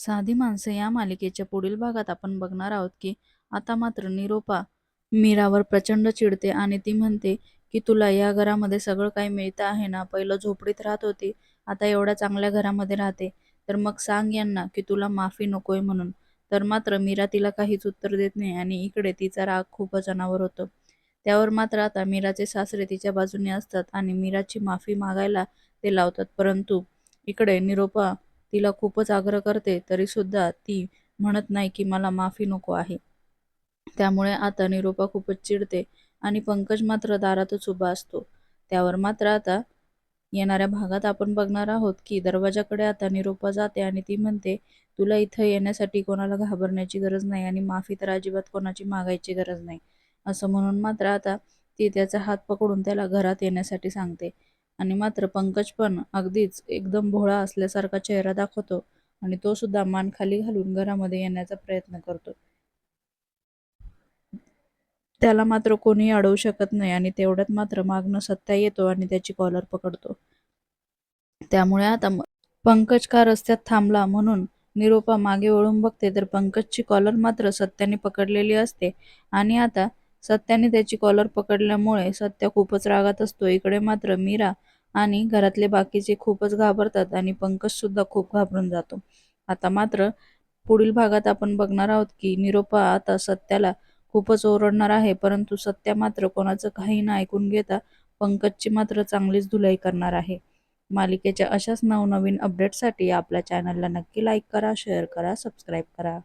साधी माणसं या मालिकेच्या पुढील भागात आपण बघणार आहोत की आता मात्र निरोपा मीरावर प्रचंड चिडते आणि ती म्हणते की तुला या घरामध्ये सगळं काही मिळतं आहे ना? पहिलं झोपडीत राहत होती आता एवढ्या चांगल्या घरामध्ये राहते. तर मग सांग यांना की तुला माफी नकोय म्हणून. तर मात्र मीरा तिला काहीच उत्तर देत नाही आणि इकडे तिचा राग खूपच अनावर होतो. त्यावर मात्र आता मीराचे सासरे तिच्या बाजूने असतात आणि मीराची माफी मागायला ते लावतात. परंतु इकडे निरोपा तिला खूपच आग्रह करते तरी सुद्धा ती म्हणत नाही की मला माफी नको आहे. त्यामुळे आता निरूपा खूपच चिडते आणि पंकज मात्र दारातच उभा असतो. त्यावर मात्र आता येणाऱ्या भागात आपण बघणार आहोत की दरवाजाकडे आता निरोपा जाते आणि ती म्हणते तुला इथं येण्यासाठी कोणाला घाबरण्याची गरज नाही आणि माफी तर अजिबात कोणाची मागायची गरज नाही. असं म्हणून मात्र आता ती त्याचा हात पकडून त्याला घरात येण्यासाठी सांगते. आणि मात्र पंकज पण अगदीच एकदम भोळा असल्यासारखा चेहरा दाखवतो आणि तो सुद्धा मान खाली घालून घरामध्ये येण्याचा प्रयत्न करतो. त्याला मात्र कोणीही अडवू शकत नाही आणि तेवढ्यात मात्र मागणं सत्या येतो आणि त्याची कॉलर पकडतो. त्यामुळे आता पंकज का रस्त्यात थांबला म्हणून निरोपा मागे वळून बघते तर पंकजची कॉलर मात्र सत्याने पकडलेली असते. आणि आता सत्याने त्याची कॉलर पकडल्यामुळे सत्या खूपच रागात असतो. इकडे मात्र मीरा आणि घरातले बाकीचे खूपच घाबरतात आणि पंकज सुद्धा खूप घाबरून जातो. आता मात्र पुढील भागात आपण बघणार आहोत की निरोपा आता सत्याला खूपच ओरडणार आहे परंतु सत्या मात्र कोणाचं काही ना ऐकून घेता पंकजची मात्र चांगलीच धुलाई करणार आहे. मालिकेच्या अशाच नवनवीन अपडेटसाठी आपल्या चॅनलला नक्की लाईक करा शेअर करा सबस्क्राईब करा.